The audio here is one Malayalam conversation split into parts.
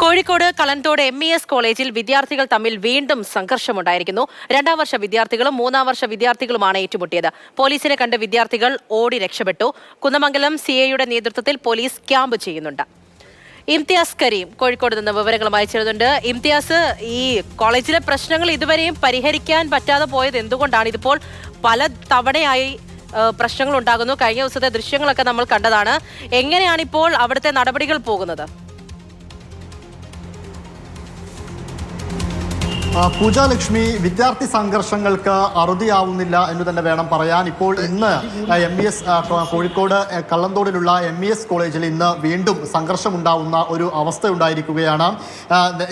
Kozhikode Kalanthode M E S കോളേജിൽ വിദ്യാർത്ഥികൾ തമ്മിൽ വീണ്ടും സംഘർഷമുണ്ടായിരിക്കുന്നു. രണ്ടാം വർഷ വിദ്യാർത്ഥികളും മൂന്നാം വർഷ വിദ്യാർത്ഥികളുമാണ് ഏറ്റുമുട്ടിയത്. പോലീസിനെ കണ്ട് വിദ്യാർത്ഥികൾ ഓടി രക്ഷപ്പെട്ടു. കുന്നമംഗലം സി എയുടെ നേതൃത്വത്തിൽ പോലീസ് ക്യാമ്പ് ചെയ്യുന്നുണ്ട്. ഇംതിയാസ് കരീം കോഴിക്കോട് നിന്ന് വിവരങ്ങളുമായി ചേരുന്നുണ്ട് ഇംതിയാസ് ഈ കോളേജിലെ പ്രശ്നങ്ങൾ ഇതുവരെയും പരിഹരിക്കാൻ പറ്റാതെ പോയത് എന്തുകൊണ്ടാണ്? ഇതിപ്പോൾ പല തവണയായി പ്രശ്നങ്ങൾ ഉണ്ടാകുന്നു. കഴിഞ്ഞ ദിവസത്തെ ദൃശ്യങ്ങളൊക്കെ നമ്മൾ കണ്ടതാണ്. എങ്ങനെയാണ് ഇപ്പോൾ അവിടുത്തെ നടപടികൾ പോകുന്നത്? ആ, പൂജ ലക്ഷ്മി വിദ്യാർത്ഥി സംഘർഷങ്ങൾക്ക് അറുതിയാവുന്നില്ല എന്ന് തന്നെ വേണം പറയാൻ. ഇപ്പോൾ ഇന്ന് എം ഇ എസ് കോഴിക്കോട് കള്ളന്തോടിലുള്ള എം ഇ എസ് കോളേജിൽ ഇന്ന് വീണ്ടും സംഘർഷമുണ്ടാവുന്ന ഒരു അവസ്ഥ ഉണ്ടായിരിക്കുകയാണ്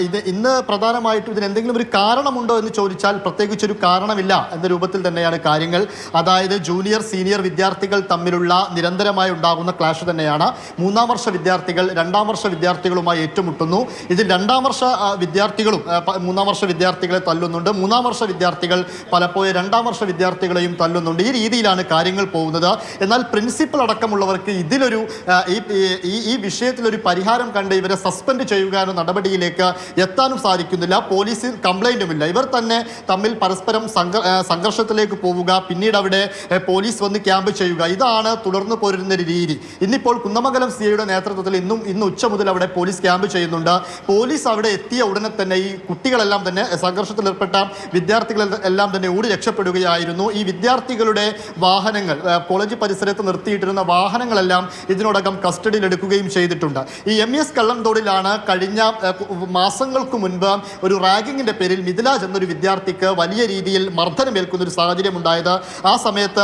ഇത് ഇന്ന് പ്രധാനമായിട്ടും ഇതിന് എന്തെങ്കിലും ഒരു കാരണമുണ്ടോ എന്ന് ചോദിച്ചാൽ പ്രത്യേകിച്ചൊരു കാരണമില്ല എന്ന രൂപത്തിൽ തന്നെയാണ് കാര്യങ്ങൾ. അതായത് ജൂനിയർ സീനിയർ വിദ്യാർത്ഥികൾ തമ്മിലുള്ള നിരന്തരമായി ഉണ്ടാകുന്ന ക്ലാഷ് തന്നെയാണ്. മൂന്നാം വർഷ വിദ്യാർത്ഥികൾ രണ്ടാം വർഷ വിദ്യാർത്ഥികളുമായി ഏറ്റുമുട്ടുന്നു. ഇതിൽ രണ്ടാം വർഷ വിദ്യാർത്ഥികളും മൂന്നാം വർഷ വിദ്യാർത്ഥികളെ തല്ലുന്നുണ്ട്. മൂന്നാം വർഷ വിദ്യാർത്ഥികൾ പലപ്പോഴും രണ്ടാം വർഷ വിദ്യാർത്ഥികളെയും തല്ലുന്നുണ്ട്. ഈ രീതിയിലാണ് കാര്യങ്ങൾ പോകുന്നത്. എന്നാൽ പ്രിൻസിപ്പൽ അടക്കമുള്ളവർക്ക് ഇതിലൊരു ഈ ഈ വിഷയത്തിലൊരു പരിഹാരം കണ്ട് ഇവരെ സസ്പെൻഡ് ചെയ്യുക എന്ന നടപടിയിലേക്ക് എത്താനും സാധിക്കുന്നില്ല. പോലീസിൽ കംപ്ലൈന്റുമില്ല ഇവർ തന്നെ തമ്മിൽ പരസ്പരം സംഘർഷത്തിലേക്ക് പോവുക പിന്നീട് അവിടെ പോലീസ് വന്ന് ക്യാമ്പ് ചെയ്യുക. ഇതാണ് തുടർന്ന് പോരുന്ന രീതി. ഇന്നിപ്പോൾ കുന്നമംഗലം സി ഐയുടെ നേതൃത്വത്തിൽ ഇന്നും ഇന്ന് ഉച്ച മുതൽ അവിടെ പോലീസ് ക്യാമ്പ് ചെയ്യുന്നുണ്ട്. പോലീസ് അവിടെ എത്തിയ ഉടനെ തന്നെ ഈ കുട്ടികളെല്ലാം തന്നെ സംഘർഷത്തിലേർപ്പെട്ട വിദ്യാർത്ഥികൾ എല്ലാം തന്നെ ഓടി രക്ഷപ്പെടുകയായിരുന്നു. ഈ വിദ്യാർത്ഥികളുടെ വാഹനങ്ങൾ കോളേജ് പരിസരത്ത് നിർത്തിയിട്ടിരുന്ന വാഹനങ്ങളെല്ലാം ഇതിനോടകം കസ്റ്റഡിയിൽ എടുക്കുകയും ചെയ്തിട്ടുണ്ട്. ഈ എം എസ് കള്ളംതോടിലാണ് കഴിഞ്ഞ മാസങ്ങൾക്ക് മുൻപ് ഒരു റാഗിങ്ങിന്റെ പേരിൽ മിഥിലാജ് എന്നൊരു വിദ്യാർത്ഥിക്ക് വലിയ രീതിയിൽ മർദ്ദനമേൽക്കുന്ന ഒരു സാഹചര്യം ഉണ്ടായത് ആ സമയത്ത്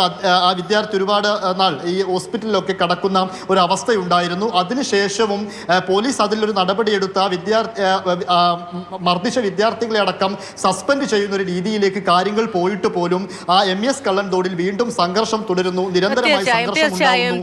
ആ വിദ്യാർത്ഥി ഒരുപാട് നാൾ ഈ ഹോസ്പിറ്റലിലൊക്കെ കടക്കുന്ന ഒരു അവസ്ഥയുണ്ടായിരുന്നു. അതിനുശേഷവും പോലീസ് അതിലൊരു നടപടിയെടുത്ത് വിദ്യാർത്ഥി മർദ്ദിച്ച വിദ്യാർത്ഥികളെ അടക്കം സസ്പെൻഡ് ചെയ്യുന്ന ഒരു രീതിയിലേക്ക് കാര്യങ്ങൾ പോയിട്ട് പോലും ആ എം. എസ്. കള്ളൻ തോടിൽ വീണ്ടും സംഘർഷം തുടരുന്നു. നിരന്തരമായി സംഘർഷം ഉണ്ടാകുന്നു